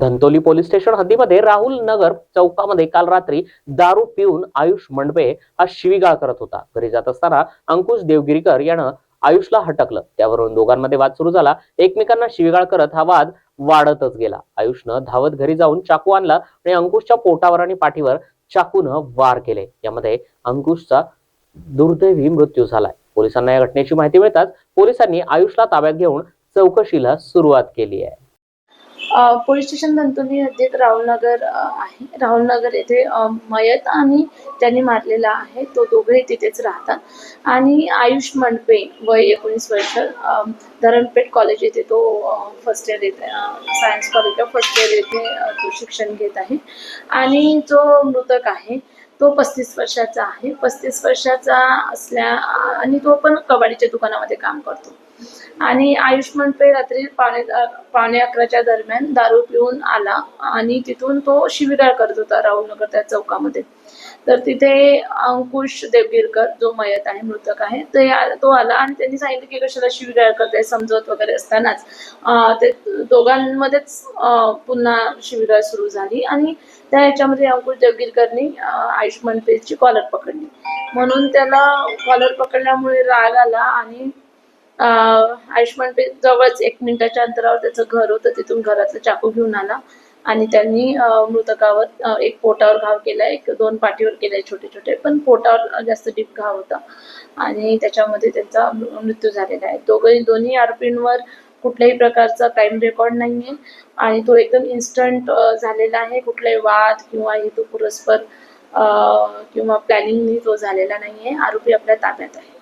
Dhantoli police station हद्दीमध्ये राहुल नगर चौकामध्ये काल रात्री दारू पिऊन आयुष मंडपे हा शिवीगाळ करत होता. घरी जात असताना अंकुश देवगिरीकर यानं आयुषला हटकलं. त्यावरून दोघांमध्ये वाद सुरू झाला. एकमेकांना शिवीगाळ करत हा वाद वाढतच गेला. आयुषनं धावत घरी जाऊन चाकू आणला आणि अंकुशच्या पोटावर आणि पाठीवर चाकूनं वार केले. यामध्ये अंकुशचा दुर्दैवी मृत्यू झालाय. पोलिसांना या घटनेची माहिती मिळताच पोलिसांनी आयुषला ताब्यात घेऊन चौकशीला सुरुवात केली आहे. पोलीस स्टेशन धंतोली हद्दीत राहुलनगर आहे. राहुलनगर येथे मयत आणि त्यांनी मारलेला आहे. तो दोघेही तिथेच राहतात. आणि आयुष मंडपे वय एकोणीस वर्ष धरणपेठ कॉलेज येथे तो फर्स्ट इयर येते science college of first year येथे तो शिक्षण घेत आहे. आणि जो मृतक आहे तो पस्तीस वर्षाचा आहे. पस्तीस वर्षाचा असल्या आणि तो पण कबाडीच्या दुकानामध्ये काम करतो. आणि आयुष्मान पे रात्री पावणे पावणे अकराच्या दरम्यान दारू पिऊन आला आणि तिथून तो शिवीगाळ करत होता राहुलनगर त्या चौकामध्ये. तर तिथे अंकुश देवगिरकर जो मयत आहे मृतक आहे ते तो आला आणि त्यांनी सांगितलं की कशाला शिवीगाळ करताय समजवत वगैरे असतानाच. ते दोघांमध्येच पुन्हा शिवीगाळ सुरू झाली आणि त्या ह्याच्यामध्ये अंकुश देवगिरकरनी आयुष्मान पेची कॉलर पकडली. म्हणून त्याला कॉलर पकडल्यामुळे राग आला आणि आयुष्मान जवळच एक मिनिटाच्या अंतरावर त्याचं घर होतं तिथून घरातलं चाकू घेऊन आला. आणि त्यांनी मृतकावर एक पोटावर घाव केला एक दोन पाठीवर केलाय छोटे छोटे पण पोटावर जास्त डीप घाव होता. आणि त्याच्यामध्ये त्यांचा मृत्यू झालेला आहे. दोघंही दोन्ही आरोपींवर कुठल्याही प्रकारचा क्राईम रेकॉर्ड नाही आहे आणि तो एकदम इन्स्टंट झालेला आहे. कुठलाही वाद किंवा हेतू पुरस्पर किंवा प्लॅनिंगनी तो झालेला नाही आहे आरोपी आपल्या ताब्यात आहे.